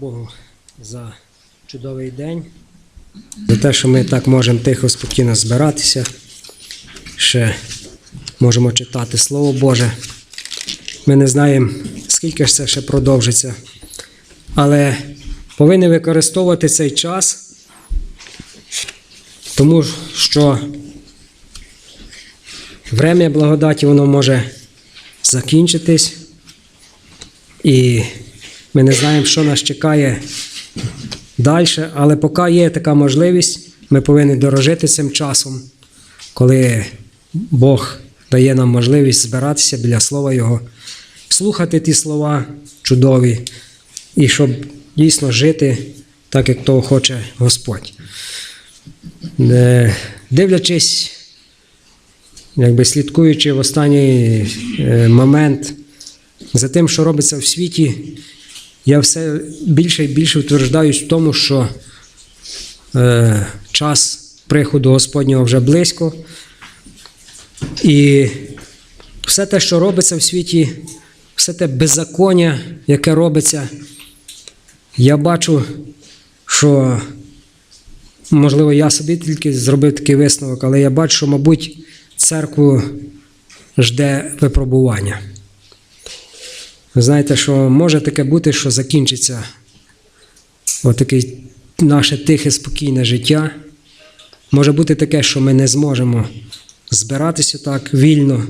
Богу за чудовий день, за те, що ми так можемо тихо, спокійно збиратися, ще можемо читати Слово Боже. Ми не знаємо, скільки ж це ще продовжиться, але повинні використовувати цей час, тому що время благодаті воно може закінчитись. І ми не знаємо, що нас чекає далі, але поки є така можливість, ми повинні дорожити цим часом, коли Бог дає нам можливість збиратися біля слова Його, слухати ті слова чудові, і щоб дійсно жити так, як того хоче Господь. Е, Дивлячись, якби слідкуючи в останній е, момент за тим, що робиться в світі, я все більше і більше утверждаюсь в тому, що е, час приходу Господнього вже близько. І все те, що робиться в світі, все те беззаконня, яке робиться, я бачу, що, можливо, я собі тільки зробив такий висновок, але я бачу, що, мабуть, церкву жде випробування. Ви знаєте, що може таке бути, що закінчиться отаке наше тихе, спокійне життя. Може бути таке, що ми не зможемо збиратися так вільно.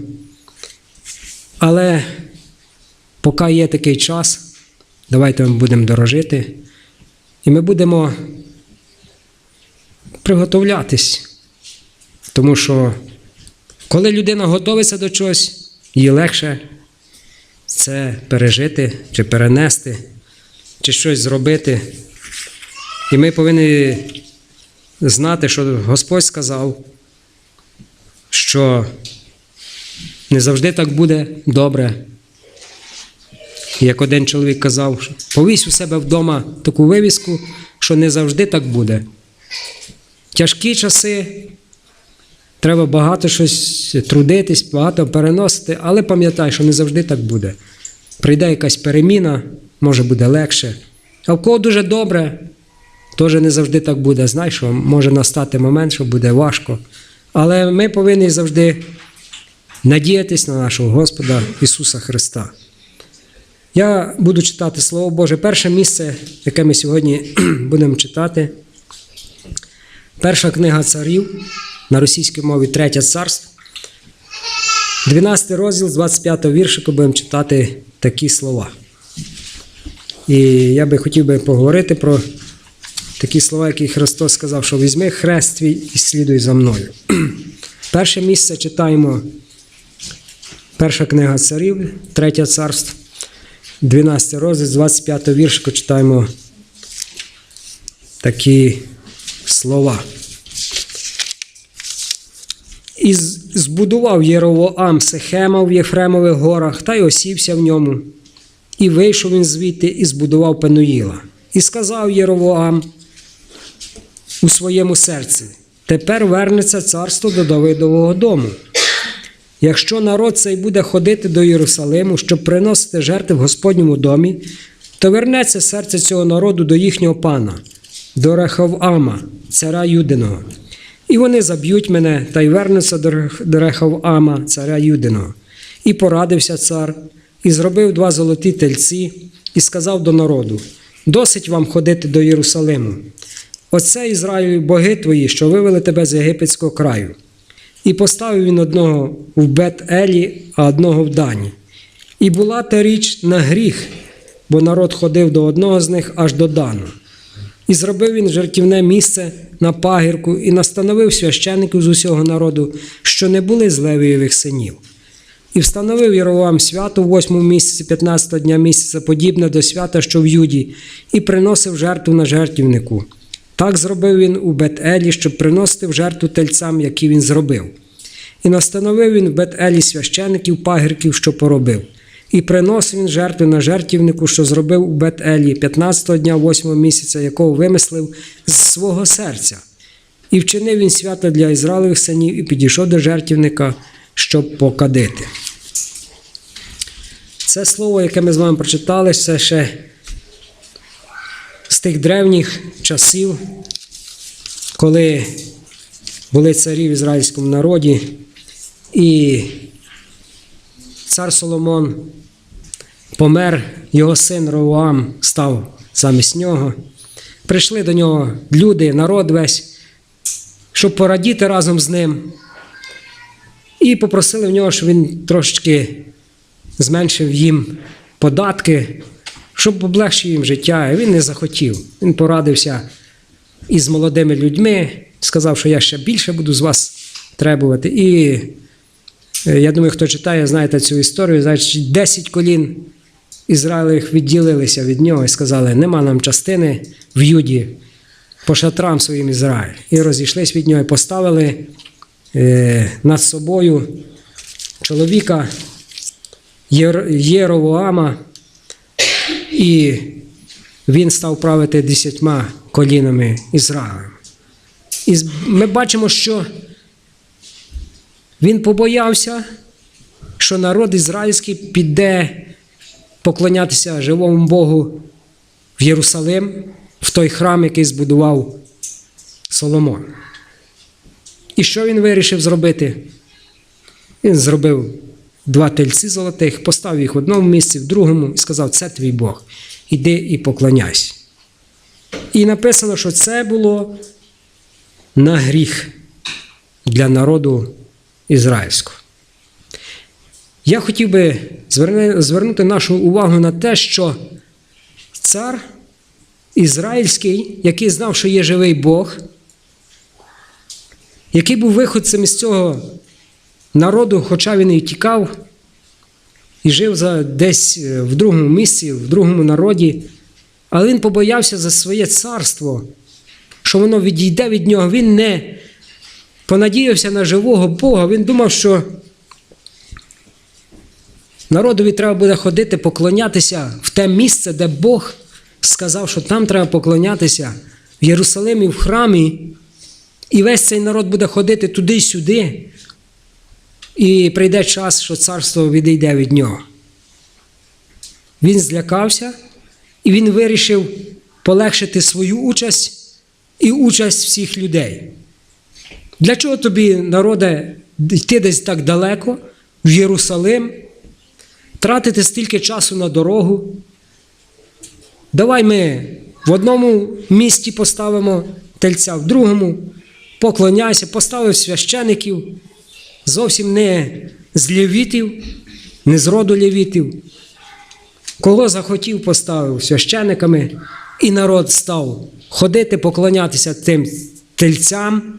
Але поки є такий час, давайте ми будемо дорожити, і ми будемо приготовлятись. Тому що коли людина готується до чогось, їй легше це пережити, чи перенести, чи щось зробити. І ми повинні знати, що Господь сказав, що не завжди так буде добре. Як один чоловік казав, повісь у себе вдома таку вивіску, що не завжди так буде. Тяжкі часи, треба багато щось трудитись, багато переносити, але пам'ятай, що не завжди так буде. Прийде якась переміна, може буде легше. А в кого дуже добре, теж не завжди так буде. Знаєш, що може настати момент, що буде важко. Але ми повинні завжди надіятись на нашого Господа Ісуса Христа. Я буду читати Слово Боже. Перше місце, яке ми сьогодні будемо читати. Перша книга царів на російській мові Третє царство. 12 розділ з 25 віршику будемо читати такі слова. І я би хотів би поговорити про такі слова, які Христос сказав, що візьми хрест твій і слідуй за мною. Перше місце читаємо. Перша книга царів, третє царство, 12 розділ, з 25 віршику читаємо такі слова. І збудував Єровоам Сехема в Єфремових горах та й осівся в ньому. І вийшов він звідти і збудував Пенуїла. І сказав Єровоам у своєму серці: тепер вернеться царство до Давидового дому. Якщо народ цей буде ходити до Єрусалиму, щоб приносити жертви в Господньому домі, то вернеться серце цього народу до їхнього пана, до Рехавама, царя Юдиного. І вони заб'ють мене та й вернуться до Рех- до Рехавама, царя Юдиного. І порадився цар, і зробив два золоті тельці, і сказав до народу: Досить вам ходити до Єрусалиму. Оце Ізраїлю боги твої, що вивели тебе з єгипетського краю. І поставив він одного в Бет-Елі, а одного в Дані. І була та річ на гріх, бо народ ходив до одного з них аж до Дану. І зробив він жертівне місце на пагірку і настановив священиків з усього народу, що не були з Левієвих синів. І встановив Єровоам свято в восьмому місяці 15 го дня місяця, подібне до свята, що в Юді, і приносив жертву на жертвівнику. Так зробив він у Бет-Елі, щоб приносити в жертву тельцям, які він зробив. І настановив він в Бет-Елі священиків пагірків, що поробив. І приносив він жертви на жертвівнику, що зробив у Бет-Елі 15-го дня 8-го місяця, якого вимислив з свого серця. І вчинив він свято для Ізраїлевих синів і підійшов до жертвівника, щоб покадити. Це слово, яке ми з вами прочитали, це ще з тих древніх часів, коли були царі в ізраїльському народі, і цар Соломон помер, його син Ровоам став замість нього. Прийшли до нього люди, народ весь, щоб порадіти разом з ним. І попросили в нього, щоб він трошечки зменшив їм податки, щоб облегшив їм життя. І він не захотів. Він порадився із молодими людьми, сказав, що я ще більше буду з вас требувати. І е, я думаю, хто читає, знаєте цю історію, значить, 10 колін Ізраїлевих відділилися від нього і сказали: нема нам частини в Юді по шатрам своїм Ізраїль. І розійшлись від нього і поставили е, над собою чоловіка Єровоама, і він став правити десятьма колінами Ізраїлем. І ми бачимо, що він побоявся, що народ ізраїльський піде поклонятися живому Богу в Єрусалим, в той храм, який збудував Соломон. І що він вирішив зробити? Він зробив два тельці золотих, поставив їх в одному місці, в другому і сказав: це твій Бог. Іди і поклоняйся. І написано, що це було на гріх для народу ізраїльського. Я хотів би звернути нашу увагу на те, що цар ізраїльський, який знав, що є живий Бог, який був виходцем із цього народу, хоча він і тікав, і жив за десь е, в другому місці, в другому народі, але він побоявся за своє царство, що воно відійде від нього. Він не понадіявся на живого Бога. Він думав, що народові треба буде ходити, поклонятися в те місце, де Бог сказав, що там треба поклонятися, в Єрусалимі, в храмі. І весь цей народ буде ходити туди й сюди. І прийде час, що царство відійде від нього. Він злякався, і він вирішив полегшити свою участь і участь всіх людей. Для чого тобі, народе, йти десь так далеко, в Єрусалим, тратити стільки часу на дорогу? Давай ми в одному місті поставимо тельця, в другому поклоняйся, поставив священиків, зовсім не з левітів, не з роду левітів. Кого захотів, поставив священиками, і народ став ходити, поклонятися тим тельцям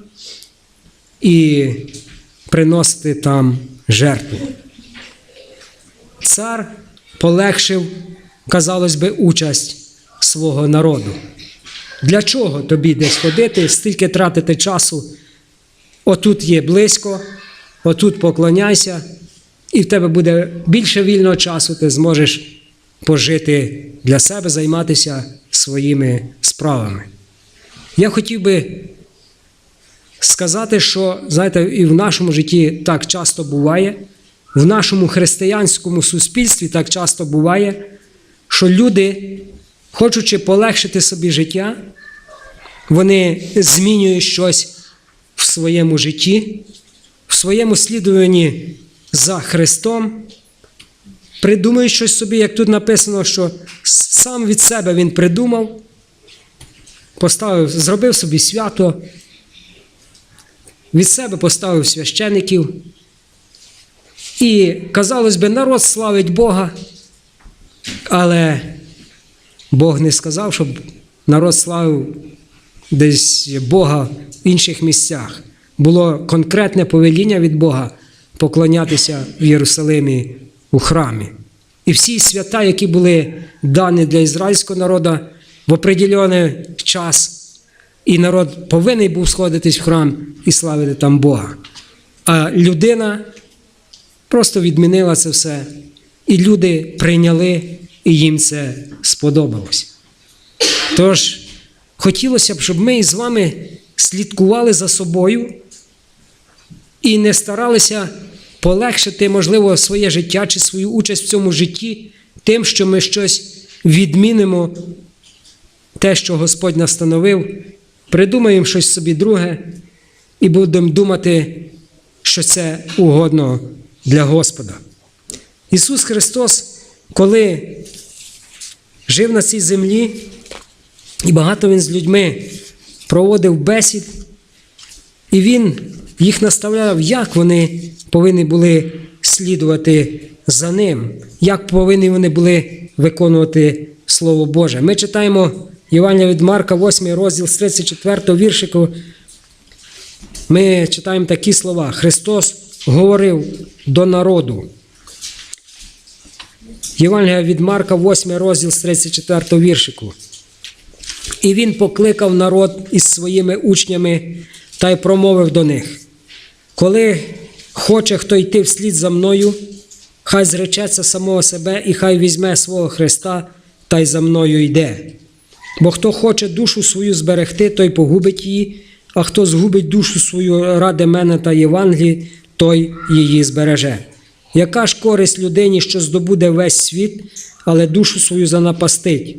і приносити там жертву. Цар полегшив, казалось би, участь свого народу. Для чого тобі десь ходити, стільки тратити часу? Отут є близько, отут поклоняйся, і в тебе буде більше вільного часу, ти зможеш пожити для себе, займатися своїми справами. Я хотів би сказати, що, знаєте, і в нашому житті так часто буває, в нашому християнському суспільстві так часто буває, що люди, хочучи полегшити собі життя, вони змінюють щось в своєму житті, в своєму слідуванні за Христом, придумують щось собі, як тут написано, що сам від себе він придумав, поставив, зробив собі свято, від себе поставив священиків. І, казалось би, народ славить Бога, але Бог не сказав, щоб народ славив десь Бога в інших місцях. Було конкретне повеління від Бога поклонятися в Єрусалимі у храмі. І всі свята, які були дані для ізраїльського народу в определений час, і народ повинен був сходитись в храм і славити там Бога. А людина просто відмінила це все, і люди прийняли, і їм це сподобалось. Тож, хотілося б, щоб ми з вами слідкували за собою і не старалися полегшити, можливо, своє життя чи свою участь в цьому житті тим, що ми щось відмінимо те, що Господь настановив, придумаємо щось собі друге і будемо думати, що це угодно для Господа. Ісус Христос, коли жив на цій землі, і багато Він з людьми проводив бесід, і Він їх наставляв, як вони повинні були слідувати за ним, як повинні вони були виконувати Слово Боже. Ми читаємо Євангелія від Марка, 8 розділ з 34 віршику. Ми читаємо такі слова. Христос говорив до народу. Євангелія від Марка, 8 розділ з 34 віршику. І він покликав народ із своїми учнями та й промовив до них: Коли хоче хто йти вслід за мною, хай зречеться самого себе і хай візьме свого Христа та й за мною йде. Бо хто хоче душу свою зберегти, той погубить її, а хто згубить душу свою ради мене та Євангелії, той її збереже. Яка ж користь людині, що здобуде весь світ, але душу свою занапастить?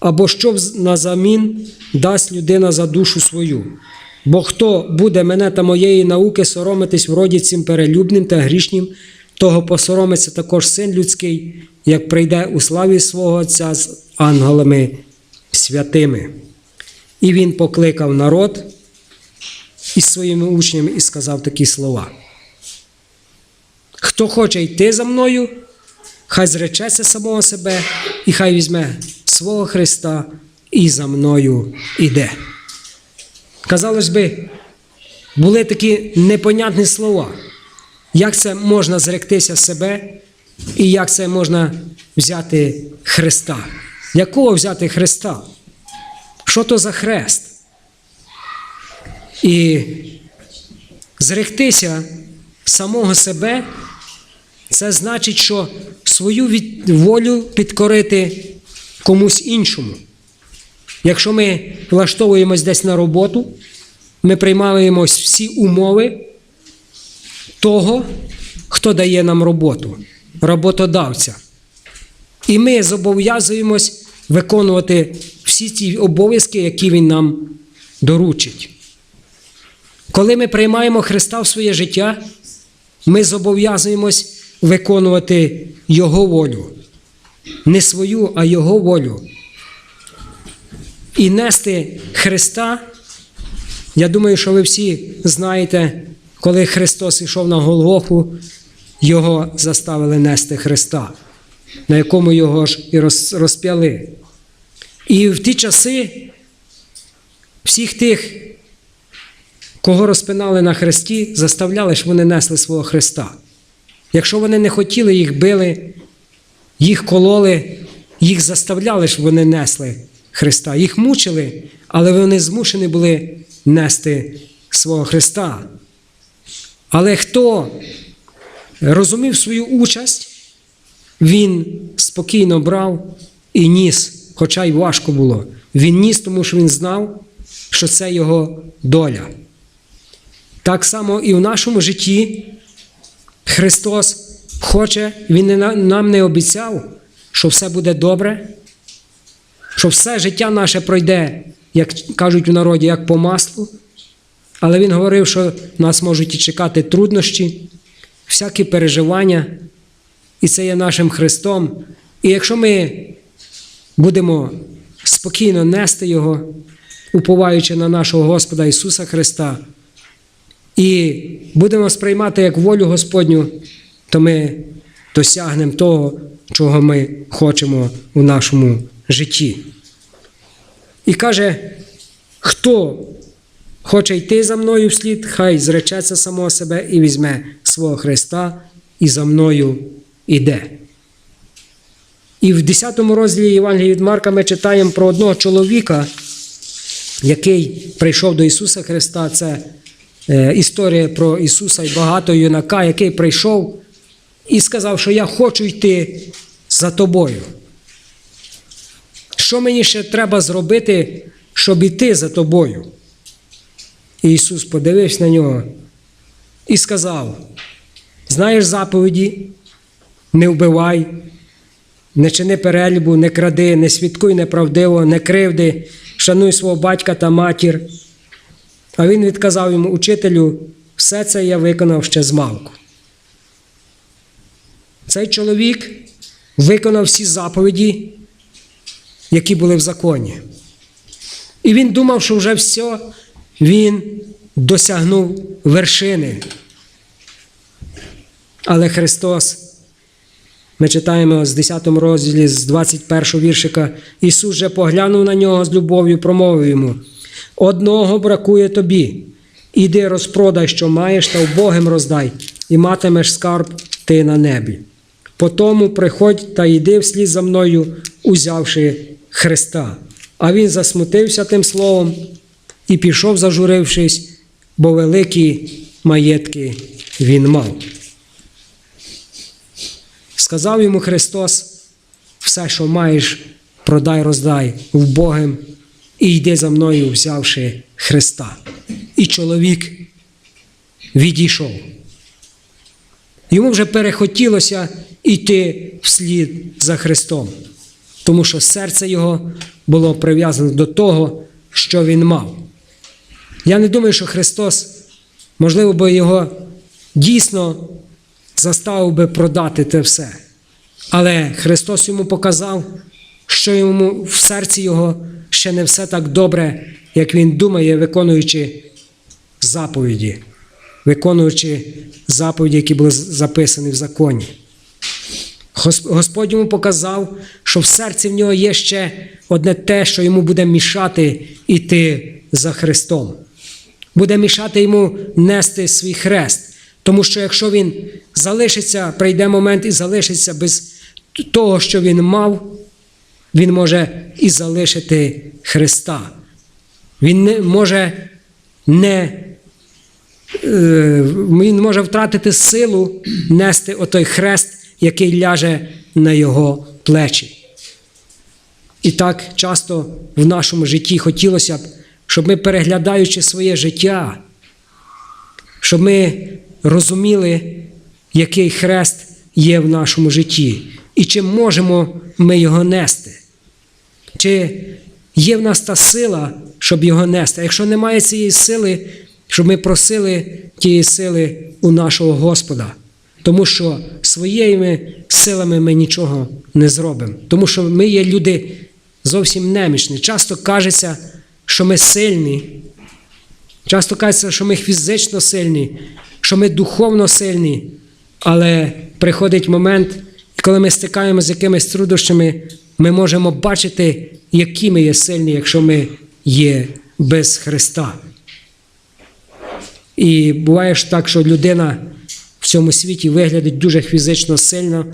Або що вз- назамін дасть людина за душу свою? Бо хто буде мене та моєї науки соромитись вроді цим перелюбним та грішнім, того посоромиться також син людський, як прийде у славі свого Отця з ангелами святими. І він покликав народ із своїми учнями і сказав такі слова. Хто хоче йти за мною, хай зречеться самого себе, і хай візьме свого Христа і за мною іде. Казалось би, були такі непонятні слова. Як це можна зректися себе, і як це можна взяти Христа? Якого взяти Христа? Що то за хрест? І зректися самого себе, це значить, що свою волю підкорити комусь іншому. Якщо ми влаштовуємось десь на роботу, ми приймаємо всі умови того, хто дає нам роботу, роботодавця. І ми зобов'язуємось виконувати всі ті обов'язки, які Він нам доручить. Коли ми приймаємо Христа в своє життя, ми зобов'язуємось виконувати Його волю. Не свою, а Його волю. І нести Христа. Я думаю, що ви всі знаєте, коли Христос йшов на Голгофу, його заставили нести Христа, на якому його ж і розп'яли. І в ті часи всіх тих, кого розпинали на хресті, заставляли, щоб вони несли свого Христа. Якщо вони не хотіли, їх били, їх кололи, їх заставляли, щоб вони несли Христа. Їх мучили, але вони змушені були нести свого Христа. Але хто розумів свою участь, він спокійно брав і ніс, хоча й важко було. Він ніс, тому що він знав, що це його доля. Так само і в нашому житті Христос хоче, Він нам не обіцяв, що все буде добре, що все життя наше пройде, як кажуть в народі, як по маслу. Але Він говорив, що нас можуть і чекати труднощі, всякі переживання, і це є нашим Христом. І якщо ми будемо спокійно нести Його, уповаючи на нашого Господа Ісуса Христа, і будемо сприймати як волю Господню, то ми досягнемо того, чого ми хочемо у нашому житті. І каже, хто хоче йти за мною вслід, хай зречеться самого себе і візьме свого Христа і за мною іде. І в 10 розділі Євангелії від Марка ми читаємо про одного чоловіка, який прийшов до Ісуса Христа. Це історія про Ісуса і багато юнака, який прийшов і сказав, що я хочу йти за тобою. Що мені ще треба зробити, щоб іти за тобою? І Ісус подивився на нього і сказав: Знаєш заповіді, не вбивай, не чини перелюбу, не кради, не свідкуй неправдиво, не кривди, шануй свого батька та матір. А він відказав йому, учителю, все це я виконав ще змалку. Цей чоловік виконав всі заповіді, які були в законі. І він думав, що вже все, він досягнув вершини. Але Христос, ми читаємо з 10 розділі, з 21 віршика, Ісус же поглянув на нього з любов'ю, промовив йому: Одного бракує тобі. Іди розпродай, що маєш, та вбогим роздай, і матимеш скарб ти на небі. Потому приходь та йди вслід за мною, узявши Христа. А він засмутився тим словом і пішов, зажурившись, бо великі маєтки він мав. Сказав йому Христос: все, що маєш, продай, роздай вбогим, і йди за мною, взявши Христа. І чоловік відійшов. Йому вже перехотілося йти вслід за Христом, тому що серце його було прив'язане до того, що він мав. Я не думаю, що Христос, можливо, би його дійсно заставив би продати те все. Але Христос йому показав, що йому в серці його ще не все так добре, як він думає, виконуючи заповіді, виконуючи заповіді, які були записані в законі. Господь йому показав, що в серці в нього є ще одне те, що йому буде мішати йти за Христом. Буде мішати йому нести свій хрест. Тому що якщо він залишиться, прийде момент і залишиться без того, що він мав, він може і залишити Христа. Він не може не е, він може втратити силу нести отой хрест, який ляже на його плечі. І так часто в нашому житті хотілося б, щоб ми, переглядаючи своє життя, щоб ми розуміли, який хрест є в нашому житті, і чи можемо ми його нести. Чи є в нас та сила, щоб його нести? А якщо немає цієї сили, щоб ми просили тієї сили у нашого Господа. Тому що своїми силами ми нічого не зробимо. Тому що ми є люди зовсім немічні. Часто кажеться, що ми сильні. Часто кажеться, що ми фізично сильні, що ми духовно сильні. Але приходить момент, коли ми стикаємося з якимись труднощами, ми можемо бачити, які ми є сильні, якщо ми є без Христа. І буває ж так, що людина в цьому світі виглядить дуже фізично сильно.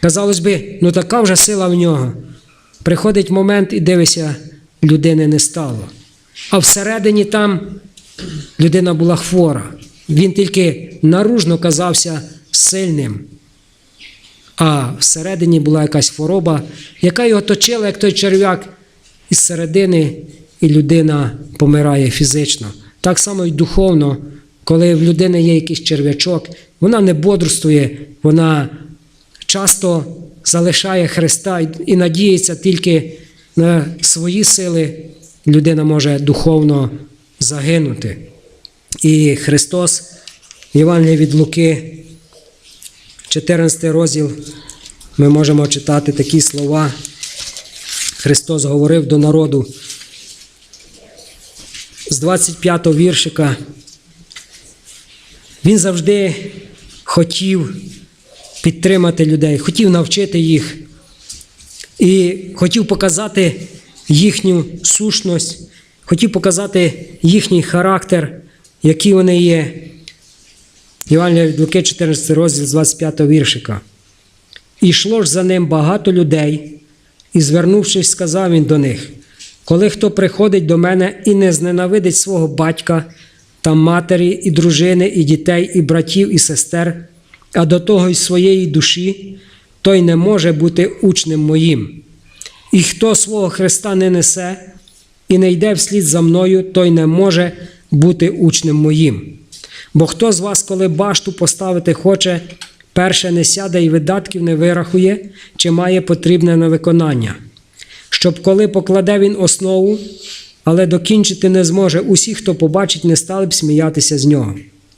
Казалось би, ну така вже сила в нього. Приходить момент і дивися, людини не стало. А всередині там людина була хвора. Він тільки наружно казався сильним. А всередині була якась хвороба, яка його точила, як той черв'як, із середини, і людина помирає фізично. Так само і духовно, коли в людини є якийсь черв'ячок, вона не бодрствує, вона часто залишає Христа і надіється тільки на свої сили, людина може духовно загинути. І Христос, Євангелія від Луки, 14 розділ, ми можемо читати такі слова. Христос говорив до народу з 25 го віршика. Він завжди хотів підтримати людей, хотів навчити їх і хотів показати їхню сущність, хотів показати їхній характер, які вони є. Євангелія від Луки, 14 розділ з 25 віршика. І йшло ж за ним багато людей, і, звернувшись, сказав він до них: коли хто приходить до мене і не зненавидить свого батька та матері, і дружини, і дітей, і братів, і сестер, а до того й своєї душі, той не може бути учнем моїм. І хто свого Христа не несе і не йде вслід за мною, той не може бути учнем моїм. Бо хто з вас, коли башту поставити хоче, перше не сяде і видатків не вирахує, чи має потрібне на виконання. Щоб коли покладе він основу, але докінчити не зможе, усі, хто побачить, не стали б сміятися з нього.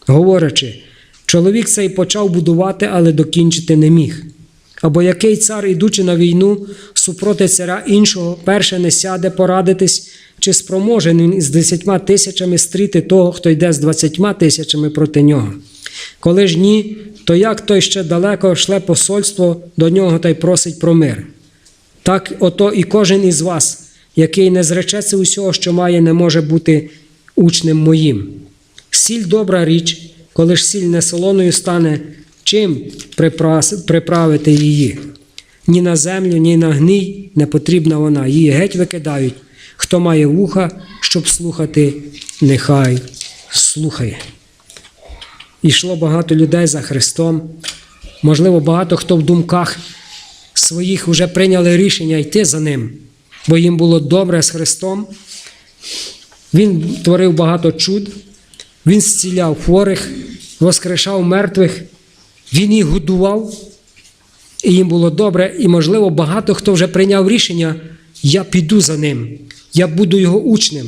Говорячи, чоловік цей почав будувати, але докінчити не міг. Або який цар, ідучи на війну супроти царя іншого, перше не сяде порадитись, чи спроможен він із десятьма тисячами стріти того, хто йде з двадцятьма тисячами проти нього. Коли ж ні, то як той ще далеко шле посольство до нього та й просить про мир. Так ото і кожен із вас, який не зречеться усього, що має, не може бути учнем моїм. Сіль добра річ, коли ж сіль не солоною стане, чим приправити її? Ні на землю, ні на гній не потрібна вона, її геть викидають. Хто має вуха, щоб слухати, нехай слухає. Ішло багато людей за Христом. Можливо, багато хто в думках своїх вже прийняли рішення йти за ним, бо їм було добре з Христом. Він творив багато чуд, він зціляв хворих, воскрешав мертвих, він їх годував, і їм було добре, і, можливо, багато хто вже прийняв рішення: я піду за ним, я буду його учнем.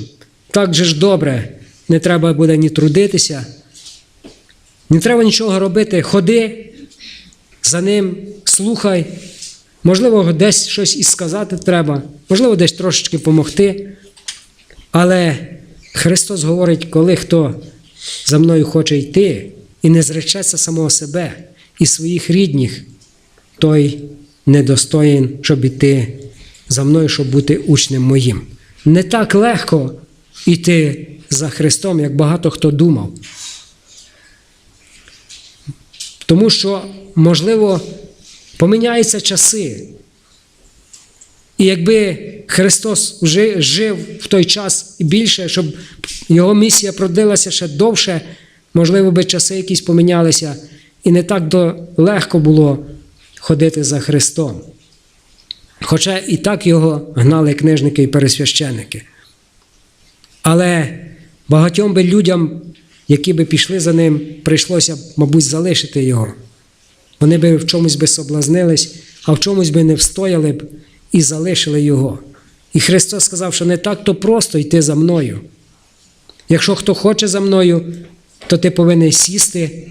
Так же ж добре, не треба буде ні трудитися, не треба нічого робити. Ходи за ним, слухай. Можливо, десь щось і сказати треба, можливо, десь трошечки допомогти. Але Христос говорить, коли хто за мною хоче йти і не зречеться самого себе і своїх рідних, той недостоїн, щоб іти за мною, щоб бути учнем моїм. Не так легко йти за Христом, як багато хто думав. Тому що, можливо, поміняються часи. І якби Христос вже жив в той час більше, щоб його місія продлилася ще довше, можливо, би часи якісь помінялися, і не так до легко було ходити за Христом. Хоча і так його гнали книжники і пересвященники. Але багатьом би людям, які би пішли за ним, прийшлося, мабуть, залишити його. Вони би в чомусь би соблазнились, а в чомусь би не встояли б і залишили його. І Христос сказав, що не так то просто йти за мною. Якщо хто хоче за мною, то ти повинен сісти,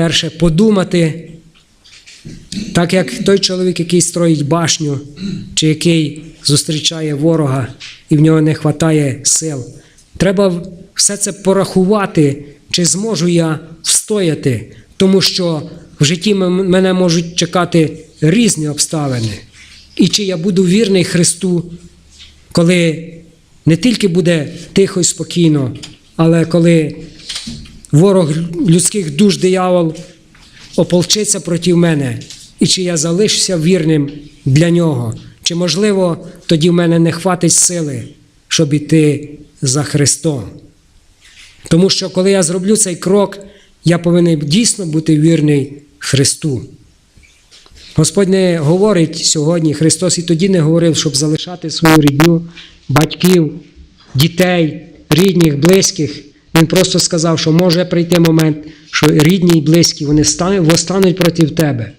перше подумати, так як той чоловік, який строїть башню, чи який зустрічає ворога і в нього не вистачає сил. Треба все це порахувати, чи зможу я встояти, тому що в житті мене можуть чекати різні обставини. І чи я буду вірний Христу, коли не тільки буде тихо і спокійно, але коли ворог людських душ диявол ополчиться проти мене, і чи я залишуся вірним для нього, чи, можливо, тоді в мене не хватить сили, щоб іти за Христом. Тому що коли я зроблю цей крок, я повинен дійсно бути вірний Христу. Господь не говорить сьогодні, Христос і тоді не говорив, щоб залишати свою рідню, батьків, дітей, рідних, близьких. Він просто сказав, що може прийти момент, що рідні і близькі вони стануть, восстануть проти тебе.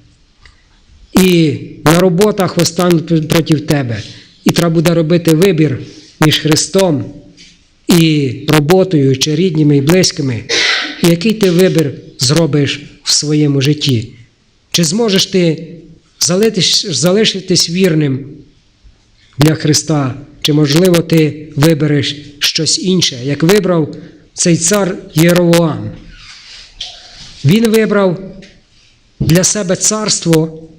І на роботах восстануть проти тебе. І треба буде робити вибір між Христом і роботою, чи рідними і близькими. І який ти вибір зробиш в своєму житті? Чи зможеш ти залишитись вірним для Христа, чи, можливо, ти вибереш щось інше, як вибрав цей цар Єровоам? Він вибрав для себе царство,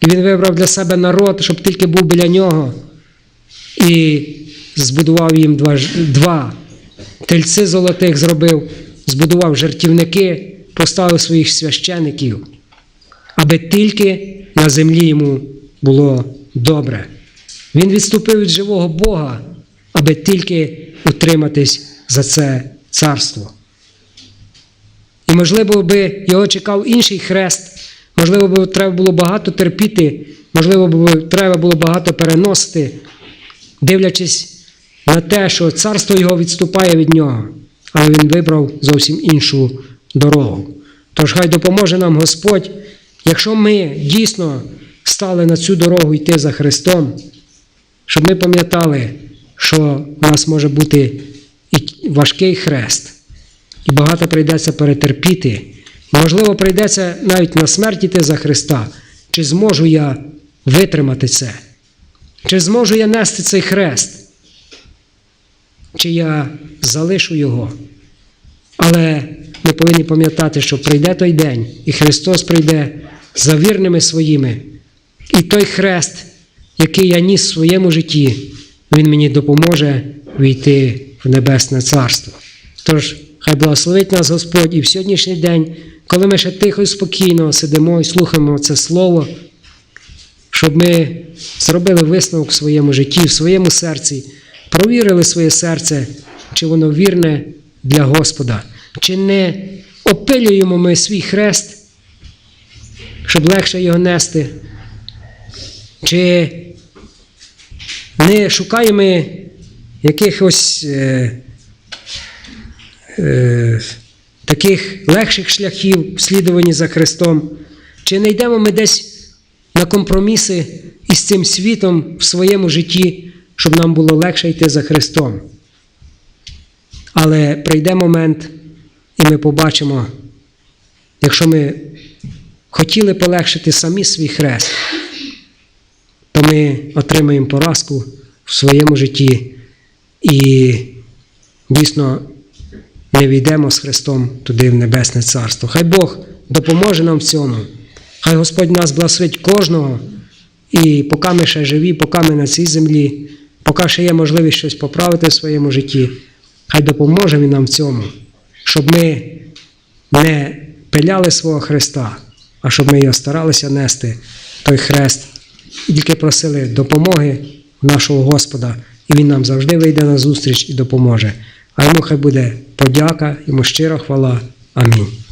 і він вибрав для себе народ, щоб тільки був біля нього, і збудував їм два, два тельці золотих зробив, збудував жертівники, поставив своїх священиків аби тільки на землі йому було добре. Він відступив від живого Бога, аби тільки утриматись за це царство. І, можливо, би його чекав інший хрест, можливо, би треба було багато терпіти, можливо, би треба було багато переносити, дивлячись на те, що царство його відступає від нього, але він вибрав зовсім іншу дорогу. Тож хай допоможе нам Господь Якщо ми дійсно стали на цю дорогу йти за Христом, щоб ми пам'ятали, що у нас може бути важкий хрест, і багато прийдеться перетерпіти. Можливо, прийдеться навіть на смерть іти за Христа. Чи зможу я витримати це? Чи зможу я нести цей хрест? Чи я залишу його? Але ми повинні пам'ятати, що прийде той день, і Христос прийде за вірними своїми. І той хрест, який я ніс в своєму житті, Він мені допоможе війти Небесне Царство. Тож, хай благословить нас Господь і в сьогоднішній день, коли ми ще тихо і спокійно сидимо і слухаємо це Слово, щоб ми зробили висновок в своєму житті, в своєму серці, провірили своє серце, чи воно вірне для Господа, чи не опилюємо ми свій хрест, щоб легше його нести, чи не шукаємо якихось е, е, таких легших шляхів в слідуванні за Христом, чи не йдемо ми десь на компроміси із цим світом в своєму житті, щоб нам було легше йти за Христом. Але прийде момент, і ми побачимо, якщо ми хотіли полегшити самі свій хрест, то ми отримаємо поразку в своєму житті і дійсно не війдемо з Христом туди в Небесне Царство. Хай Бог допоможе нам в цьому. Хай Господь нас благословить кожного. І поки ми ще живі, поки ми на цій землі, поки ще є можливість щось поправити в своєму житті, хай допоможе Він нам в цьому, щоб ми не пиляли свого Христа, а щоб ми його старалися нести, той хрест, і тільки просили допомоги нашого Господа, і Він нам завжди вийде на зустріч і допоможе. А йому хай буде подяка, йому щира хвала. Амінь.